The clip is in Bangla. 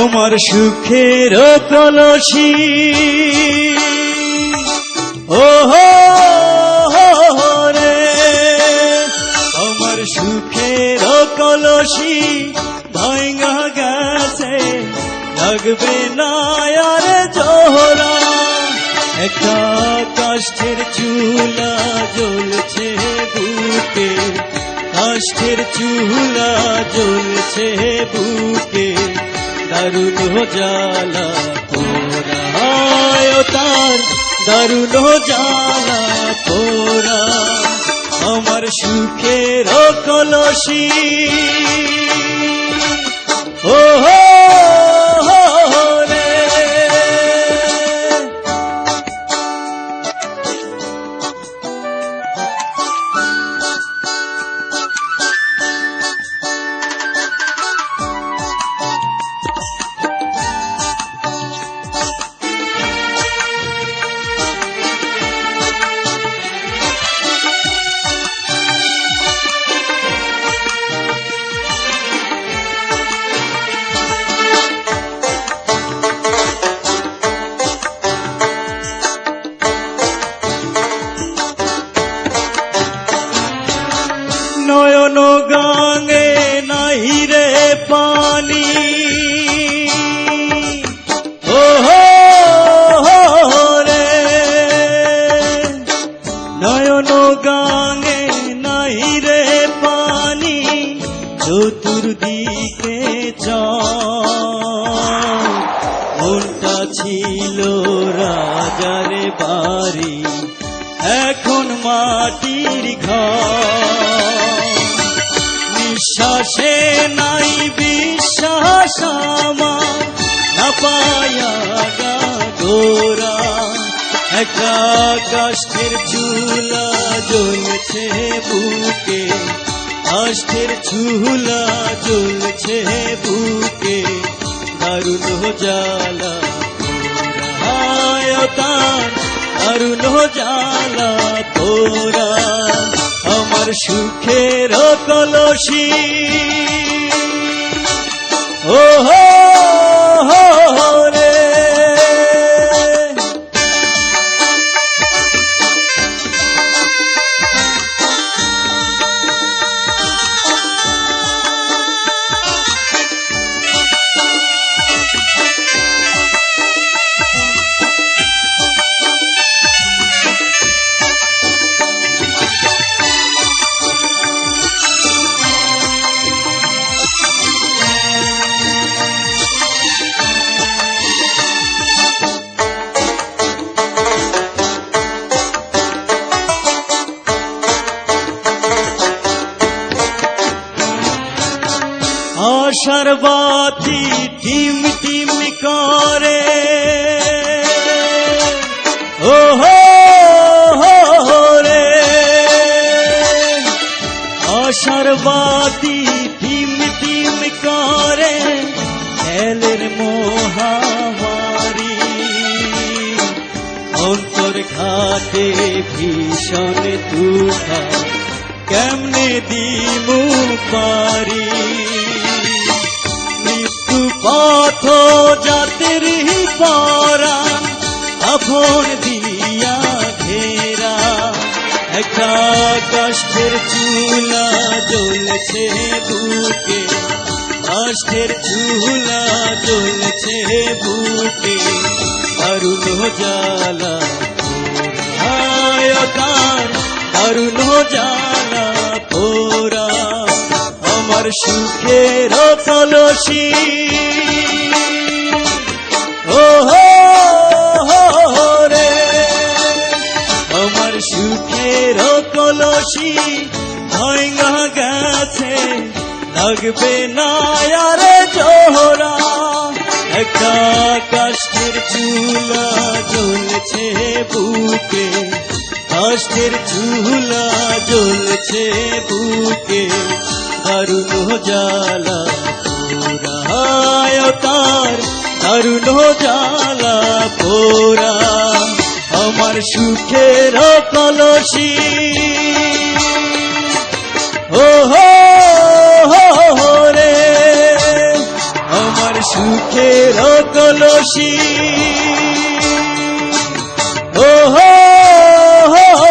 আমার সুখের কলসি ও রে, আমার সুখের কলসি ভাঙ্গা গেছে, লাগবে না আর জোহরা। একটা কাষ্ঠের চুলা জ্বলছে বুকে, কাষ্ঠের চুলা জ্বলছে বুকে। দারুণ জ্বালা পোড়ায় তার দারুণ জ্বালা পোড়া আমার সুখের কলসি ও চতুর্দিকে মনটা ছিল রাজারে বাড়ি, এখন মাটির ঘর। নিঃশ্বাসে নাই বিশ্বাস না পায়া গোরা। একা কাষ্ঠের চুলা জ্বলছে বুকে কাষ্ঠের চুলা জ্বলছে বুকে, দারুণ জ্বালা। তার, দারুণ জ্বালা পোড়া আমার সুখের কলসি। ও হো বাতি টিম টিম করে। ও হো রে। আশার বাতি টিম টিম করে এলের মহামারী। অন্তর ঘাটে ভীষণ তুফা কেমনে দিমু পারি? পথ জাতির পরা আপন দিয়া ঘেরা। একটা কাষ্ঠের চুলা জ্বলছে বুকে কাষ্ঠের চুলা জ্বলছে বুকে, অরুণ জ্বালা অরুণ জ্বালা আমার সুখের কলসি। ও রে। আমার সুখের কলসি ভাঙ্গা গেছে, লাগবে না আরে জোহরা। একটা কাষ্ঠের চুলা জ্বলছে বুকে, কাষ্ঠের চুলা জ্বলছে বুকে। দারুণ জ্বালা পোড়ায় তার দারুণ জ্বালা, পোড়া আমার সুখের কলসি ও হো রে, আমার সুখের কলসি ও হো